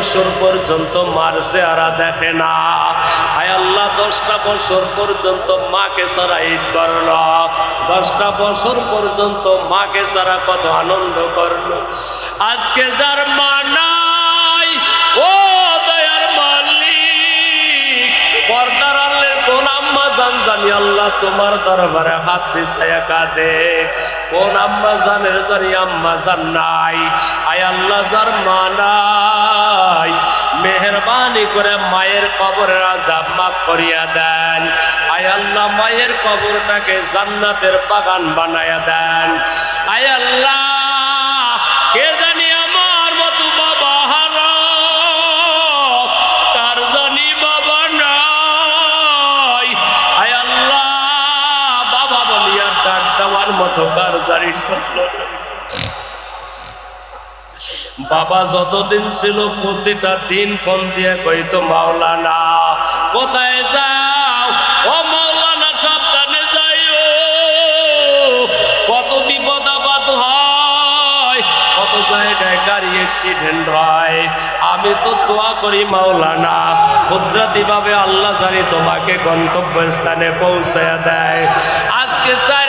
বছর পর্যন্ত মার চেহারা দেখে না। আয় আল্লাহ, দশটা বছর পর্যন্ত মাকে ছাড়া ঈদ করল। দশটা বছর পর্যন্ত মাকে ছাড়া কত আনন্দ করল। আজকে যার মা নাই, ও দয়ার মালিক, পর্দার আলের কোন আম্মা জান জানি আল্লাহ তোমার দরবারে হাত বিছায়া কাঁদে। কোন আম্মা জানের জানি আম্মা জান নাই। আয় আল্লাহ, যার মা নাই মেহরবানি করে মায়ের কবরের আজাব মাফ করিয়া দেন। আয় আল্লাহ, মায়ের কবরটাকে জান্নাতের বাগান বানায়া দেন। আয় আল্লাহ, কে জানি আমার মতো বাবা হারা কার জানি বাবা নাই? আয় আল্লাহ, বাবা বলিয়া ডাক দেওয়ার মতো কার জানি। বাবা যতদিন ছিল প্রতিটা দিন ফোন দিয়ে কইতো, মাওলানা, কোথায় যাও? ও মাওলানা, সাবধানে যাইও। কত বিপদ আপদ হয়, কত জায়গায় গাড়ি অ্যাক্সিডেন্ট হয়। আমি তো দোয়া করি, মাওলানা কুদরতি ভাবে আল্লাহ জানি তোমাকে গন্তব্য স্থানে পৌঁছায়া দেয়। আজকে চার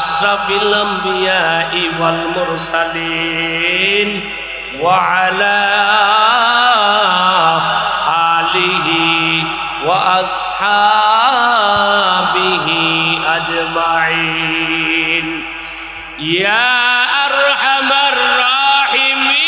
أشرف الأنبياء والمرسلين وعلى آله وأصحابه أجمعين. يا أرحم الراحمين.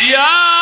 يا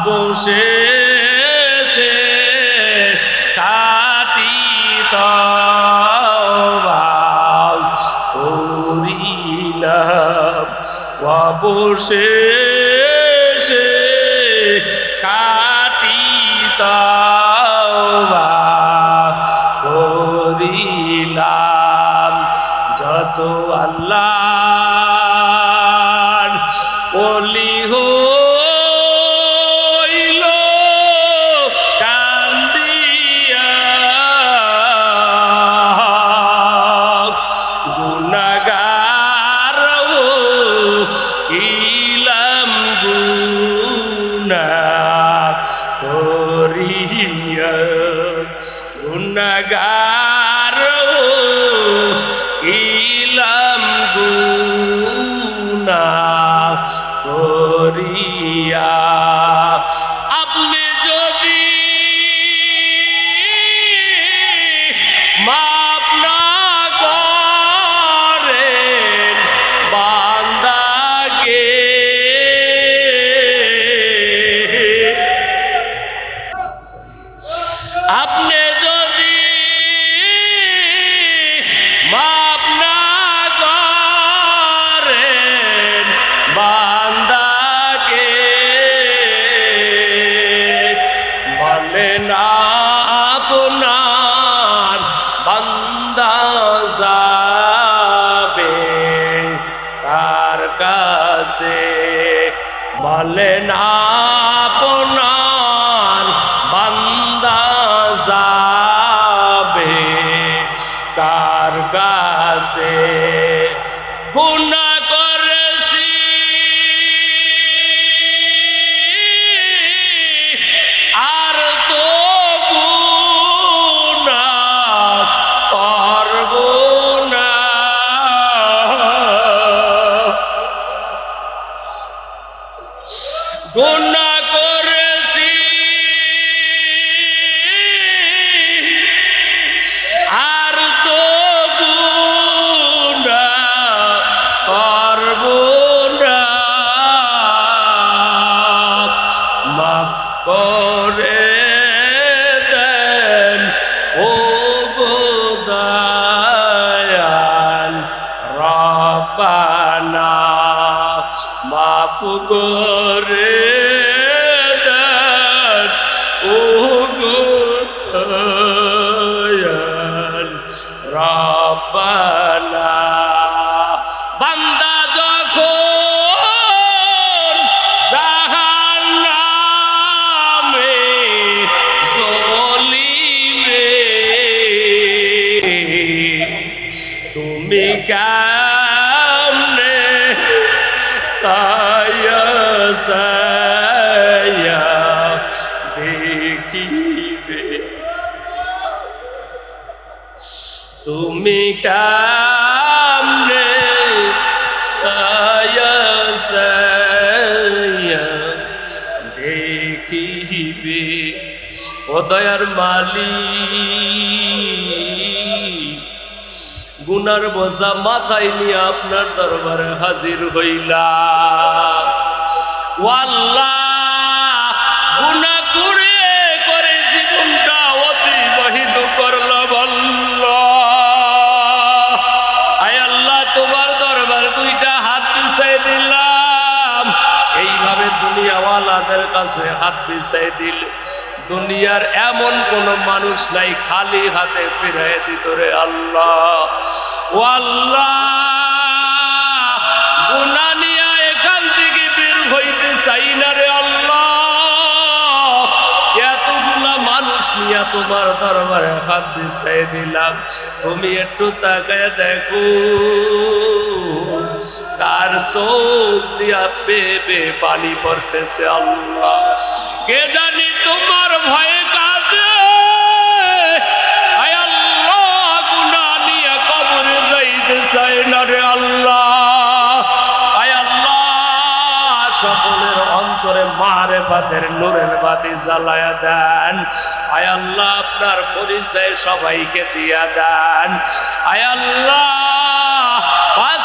অবশেষে কাটি তওবা করিলাম। অবশেষে গুণাগার যেদিন গুণা মাফ করে ও তুমি সায়া দেখিবে। ও দয়ার মালিক, গুনার বোঝা মাথায় নিয়ে আপনার দরবারে হাজির হইলা ওয়াল্লাহ কাছে হাত পিছাই দিল। দুনিয়ার এমন কোন মানুষ নাই, খালি হাতে ফিরাই দিত রে আল্লাহ। ও আল্লাহ এখান থেকে চাই না রে আল্লাহ। মানুষ নিয়ে তোমার দরবারে হাত বিছাই দিলাম। তুমি একটু তাকায় দেখো। কার চোখ দিয়া পানি পড়তেছে আল্লাহ। কে জানি তোমার ভয়ে কাঁদে? আল্লাহ গুনা নিয়ে মারে ফাতের নূরের বাতি জ্বালায়া দেন। আয় আল্লাহ, আপনার পরিচয় সবাইকে দিয়া দেন। আয় আল্লাহ, পাঁচ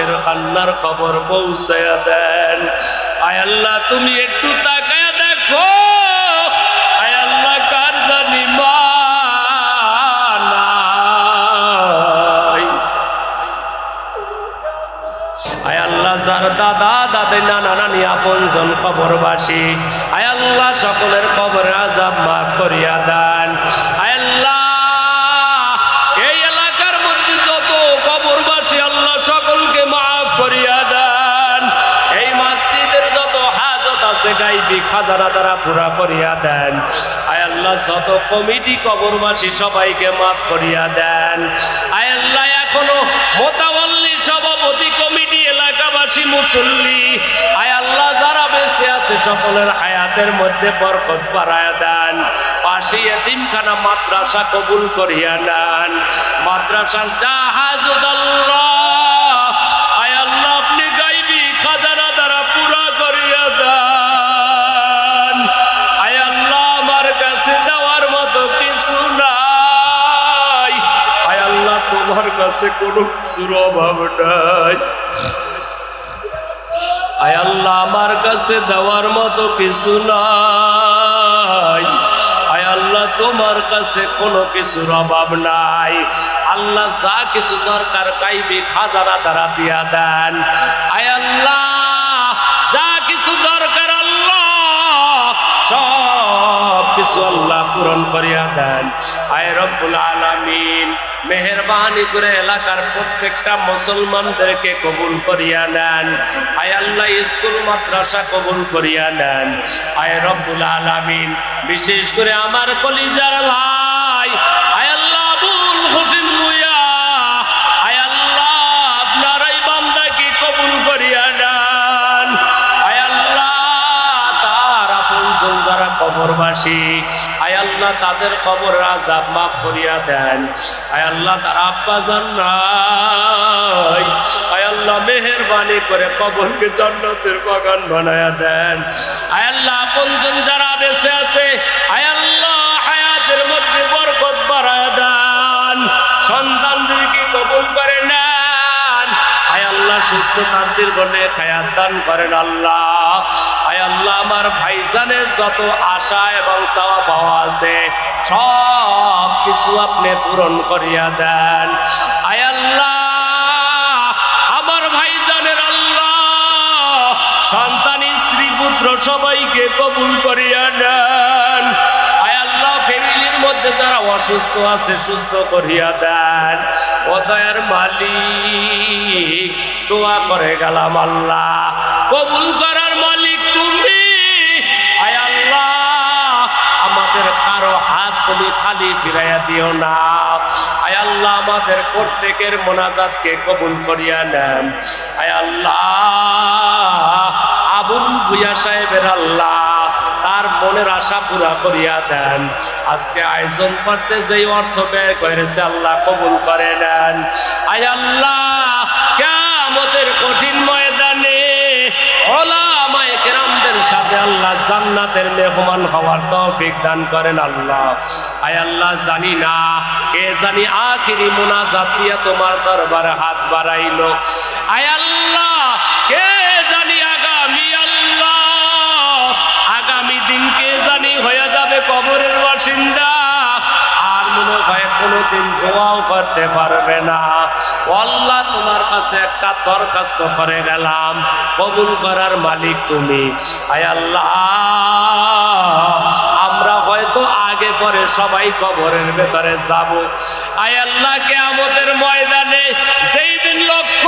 আজকের কান্নার খবর পৌঁছায়া দেন। আয় আল্লাহ, তুমি একটু তাকায় দেখো। নানা আয় আল্লাহ, সকলের কবরে আজাব মাফ করিয়া দেন। খাজানা দ্বারা পুরা করিয়া দেন। আয় আল্লাহ, যত কমিটি কবরবাসী সবাইকে মাফ করিয়া দেন। আয় আল্লাহ, এখনও মোতাবল্লি সভাপতি কমিটি এলাকাবাসী মুসল্লি। আয় আল্লাহ, যারা বেঁচে আছে সকলের হায়াতের মধ্যে বরকত বাড়ায় দেন। পাশে এতিমখানা মাদ্রাসা কবুল করিয়া নেন। মাদ্রাসার জাহাজুদ আল্লাহ কাছে কোনো কিছুর অভাব নাই। আয় আল্লাহ, আমার কাছে দেওয়ার মতো কিছু নাই। আয় আল্লাহ, তোমার কাছে কোনো কিছুর অভাব নাই। আল্লাহ যা কিছু দরকার কাইবি খাজানা দ্বারা দিয়া দেন। আয় আল্লাহ পূরণ করিয়া দেন। আয় রব্বুল আলামিন, মেহরবানি করে এলাকার প্রত্যেকটা মুসলমানদেরকে কবুল করিয়া নেন। আয় আল্লাহ, স্কুল, মাদ্রাসা কবুল করিয়া নেন। আয় রব্বুল আলামিন, বিশেষ করে আমার কলিজার ভাই। কবরবাসী আয় আল্লাহ তাদের কবর আজাব মাফ করিয়া দেন। আয় আল্লাহ তার আব্বা আয় আল্লাহ মেহরবানি করে কবরকে জান্নাতের বাগান বানায়া দেন। আয় আল্লাহ আপনজন যারা বেঁচে আছে, আয় আল্লাহ হায়াতের মধ্যে বরকত বাড়ায় দেন। সন্তানদেরকে কবুল করে নেন। আয় সুস্থ তার দীর্ঘনে খায়াত দান করেন আল্লাহ। আয় আল্লাহ, আমার ভাইজানের যত আশা এবং চাওয়া পাওয়া আছে, সব কিছু আপনি পূরণ করিয়া দেন। আয় আল্লাহ, আমার ভাইজানের আল্লাহ, সন্তান, স্ত্রী, পুত্র সবাইকে কবুল করিয়া দেন অসুস্থ আছে, সুস্থ করিয়া দেন। ও দয়ার মালিক, দোয়া করে গেলাম আল্লাহ। কবুল করার মালিক তুমি। আয় আল্লাহ, আমাদের কারও হাত তুমি খালি ফিরাইয়া দিও না। আয় আল্লাহ, আমাদের প্রত্যেকের মোনাজাতকে কবুল করিয়া নেন। আয় আল্লাহ, আবুল ভুইয়া সাহেবের আল্লাহ। তার মনের আশা পুরা করিয়া দেন। আজকে আয়োজন করতে যেই অর্থ ব্যয় করেছে আল্লাহ কবুল করে নেন। আয় আল্লাহ কেমতের কঠিন ময়দানে ওলামায়ে কেরামদের সাথে আল্লাহ জান্নাতের মেহমান হওয়ার তৌফিক দান করেন আল্লাহ। আয় আল্লাহ, জানি না কে জানি আখিরি মুনাজাত দিয়া তোমার দরবারে হাত বাড়াইলো। আয় আল্লাহ আল্লাহ আল্লাহ, আমরা হয়তো আগে পরে সবাই কবরের ভেতরে যাব। আয় আল্লাহকে আমাদের ময়দানে যেই দিন লক্ষ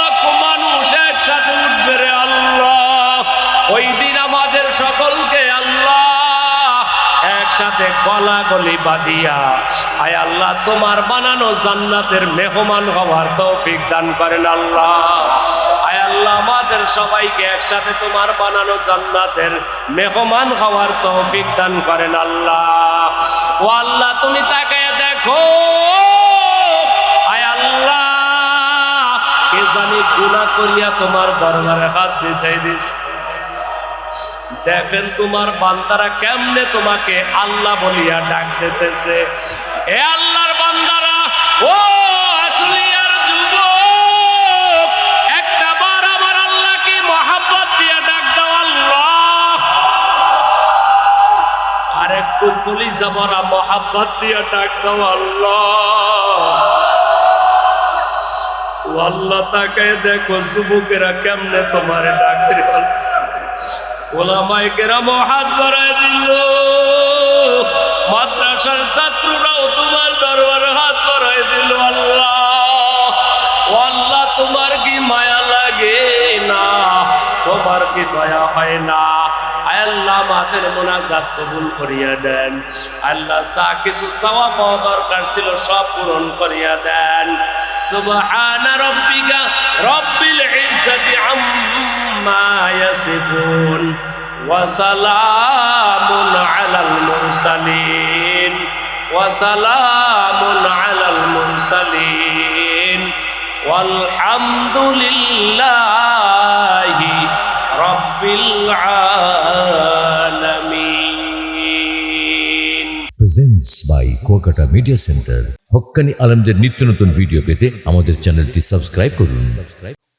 লক্ষ মানুষ একসাথে উঠবে আল্লাহ, ওই দিন আমাদের সকলকে আল্লাহ একসাথে গলা গলি বাঁধিয়া, আয় আল্লাহ, তোমার বানানো জান্নাতের মেহমান হওয়ার তৌফিক দান করেন আল্লাহ। আয় আল্লাহ, আমাদের সবাইকে একসাথে তোমার বানানো জান্নাতের মেহমান হওয়ার তৌফিক দান করেন আল্লাহ। ও আল্লাহ, তুমি তাকায় দেখো। আয় আল্লাহ, কে জানি গুনাহ করিয়া তোমার দরবারে হাত দিতে দিস দেখেন তোমার বান্দারা কেমনে তোমাকে আল্লাহ বলিয়া ডাক দিতেছে। এ আল্লাহর বান্দারা, ও আল্লাহকে ডাক দাও আল্লাহ। ডাক আল্লাহ। আল্লাহ তাকে দেখো, যুবকেরা কেমনে তোমার ডাকে ওলামাই কেরাম হাত বাড়ায় দিল। মাদ্রাসার ছাত্ররাও তোমার দরবারে হাত বাড়ায় দিল, আল্লাহ। আল্লাহ, তোমার কি মায়া লাগে না? তোমার কি দয়া হয় না? আল্লাহ, আমাদের মোনাজাত কবুল করিয়া দেন। আল্লাহ, যা কিছু চাওয়া দরকার ছিল সব পূরণ করিয়া দেন। সুবহান রব্বিকা রব্বিল ইজ্জাতি আম্মা ইয়াসিফুন ওয়া সালামুন আলাল মুরসালিন ওয়া সালামুন আলাল মুরসালিন والحمد لله رب العالمين presents by Kuakata media centre Haqqani আলমদের নিত্য নতুন ভিডিও পেতে আমাদের চ্যানেলটি সাবস্ক্রাইব করুন